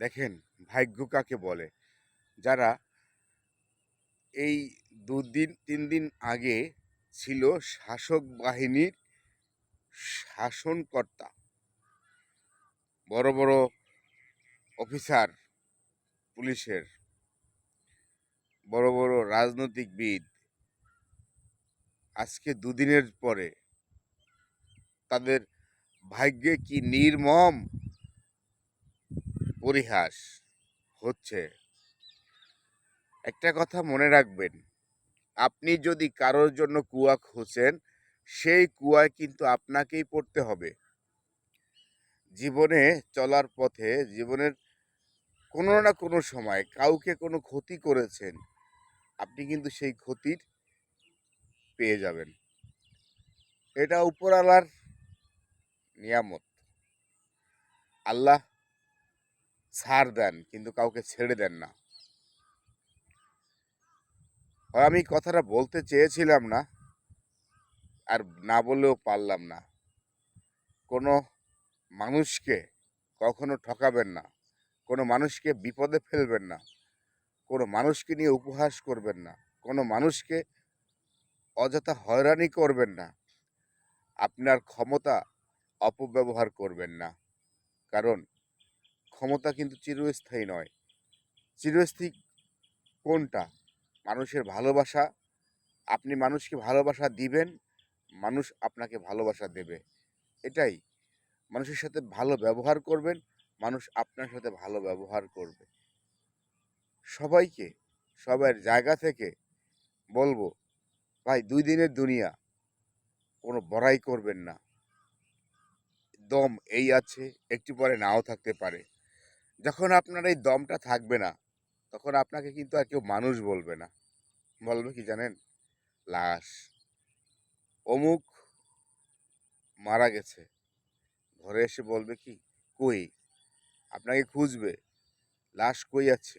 দেখেন ভাগ্য কাকে বলে? যারা এই দুদিন তিন দিন আগে ছিল শাসক বাহিনীর শাসনকর্তা, বড় বড় অফিসার, পুলিশের, বড় বড় রাজনৈতিকবিদ, আজকে দুদিনের পরে তাদের ভাগ্যে কি নির্মম পরিহাস হচ্ছে। একটা কথা মনে রাখবেন, আপনি যদি কারোর জন্য কুয়া খুঁজেন সেই কুয়ায় কিন্তু আপনাকেই পড়তে হবে। জীবনে চলার পথে, জীবনের কোনো না কোনো সময় কাউকে কোনো ক্ষতি করেছেন, আপনি কিন্তু সেই ক্ষতির পেয়ে যাবেন। এটা উপরালার নিয়ামত। আল্লাহ ছাড় দেন, কিন্তু কাউকে ছেড়ে দেন না। আমি কথাটা বলতে চেয়েছিলাম না, আর না বললেও পারলাম না। কোনো মানুষকে কখনো ঠকাবেন না, কোনো মানুষকে বিপদে ফেলবেন না, কোনো মানুষকে নিয়ে উপহাস করবেন না, কোনো মানুষকে অযথা হয়রানি করবেন না, আপনার ক্ষমতা অপব্যবহার করবেন না। কারণ ক্ষমতা কিন্তু চিরস্থায়ী নয়। চিরস্থায়ী কোনটা? মানুষের ভালোবাসা। আপনি মানুষকে ভালোবাসা দিবেন, মানুষ আপনাকে ভালোবাসা দেবে। এটাই। মানুষের সাথে ভালো ব্যবহার করবেন, মানুষ আপনার সাথে ভালো ব্যবহার করবে। সবাইকে, সবার জায়গা থেকে বলব, ভাই, দুই দিনের দুনিয়া, কোনো বড়াই করবেন না। দম এই আছে, একটু পরে নাও থাকতে পারে। যখন আপনার এই দমটা থাকবে না, তখন আপনাকে কিন্তু আর কেউ মানুষ বলবে না। বলবে কি জানেন? লাশ। অমুক মারা গেছে। ঘরে এসে বলবে কি, কই? আপনাকে খুঁজবে। লাশ কই আছে?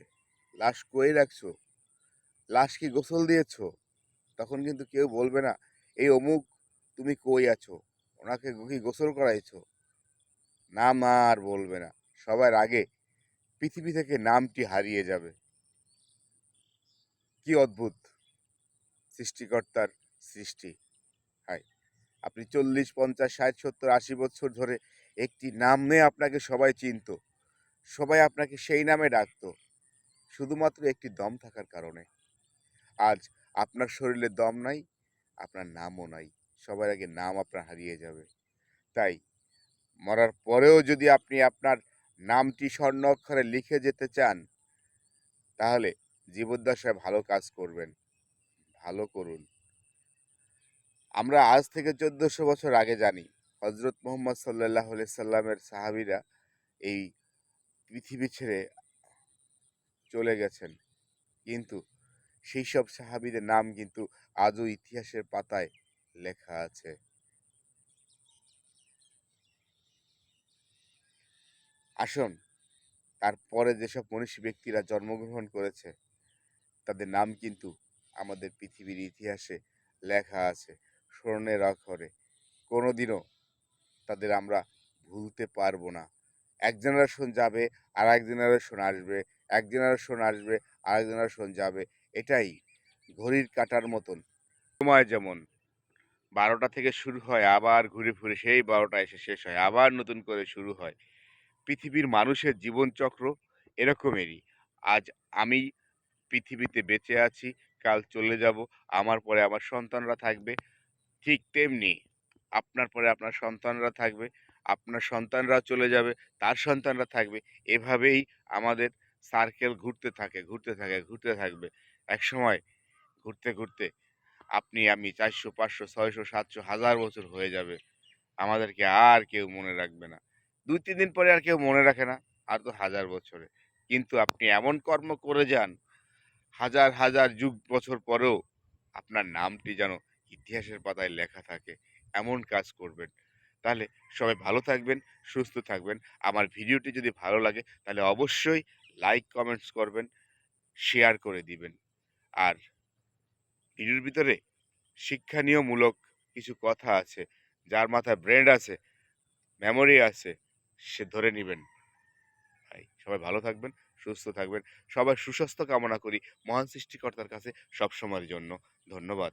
লাশ কই রাখছো? লাশ কি গোসল দিয়েছ? তখন কিন্তু কেউ বলবে না, এই অমুক, তুমি কই আছো? ওনাকে কি গোসল করাইছো? না মা আর বলবে না। সবার আগে পৃথিবী থেকে নামটি হারিয়ে যাবে। কি অদ্ভুত! সৃষ্টিকর্তার সৃষ্টি। হাই আপনি চল্লিশ, পঞ্চাশ, ষাট, সত্তর, আশি বছর ধরে একটি নাম নিয়ে আপনাকে সবাই চিনত। সবাই আপনাকে সেই নামে ডাকতো। শুধুমাত্র একটি দম থাকার কারণে। আজ আপনার শরীরে দম নাই, আপনার নামও নাই। সবার আগে নাম আপনার হারিয়ে যাবে। তাই মরার পরেও যদি আপনি আপনার নামটি স্বর্ণ অক্ষরে লিখে যেতে চান, তাহলে জীবদ্দশায় ভালো কাজ করবেন। ভালো করুন। আমরা আজ থেকে চোদ্দশো বছর আগে জানি হজরত মোহাম্মদ সাল্লাহ সাল্লামের সাহাবিরা এই পৃথিবী ছেড়ে চলে গেছেন। কিন্তু সেই সব সাহাবিদের নাম কিন্তু আজও ইতিহাসের পাতায় লেখা আছে। আসুন। তারপরে যেসব মনীষী ব্যক্তিরা জন্মগ্রহণ করেছে, তাদের নাম কিন্তু আমাদের পৃথিবীর ইতিহাসে লেখা আছে স্মরণের অক্ষরে কোনোদিনও তাদের আমরা ভুলতে পারব না। এক জেনারেশন যাবে আর এক জেনারেশন আসবে, এক জেনারেশন আসবে আর এক জেনারেশন যাবে। এটাই ঘড়ির কাটার মতন। সময় যেমন বারোটা থেকে শুরু হয়, আবার ঘুরে ফিরে সেই বারোটা এসে শেষ হয়, আবার নতুন করে শুরু হয়। পৃথিবীর মানুষের জীবনচক্র এরকমেরই। আজ আমি পৃথিবীতে বেঁচে আছি, কাল চলে যাব, আমার পরে আমার সন্তানরা থাকবে। ঠিক তেমনি আপনার পরে আপনার সন্তানরা থাকবে, আপনার সন্তানরা চলে যাবে, তার সন্তানরা থাকবে। এভাবেই আমাদের সার্কেল ঘুরতে থাকে ঘুরতে থাকে, ঘুরতে থাকবে। এক সময় ঘুরতে ঘুরতে আপনি, আমি চারশো, পাঁচশো, ছয়শো, সাতশো, হাজার বছর হয়ে যাবে। আমাদেরকে আর কেউ মনে রাখবে না। দুই তিন দিন পরে আর কেউ মনে রাখে না, আর তো হাজার বছরে। কিন্তু আপনি এমন কর্ম করে যান, হাজার হাজার যুগ বছর পরেও আপনার নামটি যেন ইতিহাসের পাতায় লেখা থাকে, এমন কাজ করবেন। তাহলে সবাই ভালো থাকবেন, সুস্থ থাকবেন। আমার ভিডিওটি যদি ভালো লাগে, তাহলে অবশ্যই লাইক, কমেন্টস করবেন, শেয়ার করে দিবেন। আর ভিডিওর ভিতরে শিক্ষণীয়মূলক কিছু কথা আছে, যার মাথায় ব্রেন্ড আছে মেমোরি আছে সে ধরে নেবেন। সবাই ভালো থাকবেন, সুস্থ থাকবেন। সবাই সুস্বাস্থ্য কামনা করি। মহান সৃষ্টিকর্তার কাছে সবসময়ের জন্য ধন্যবাদ।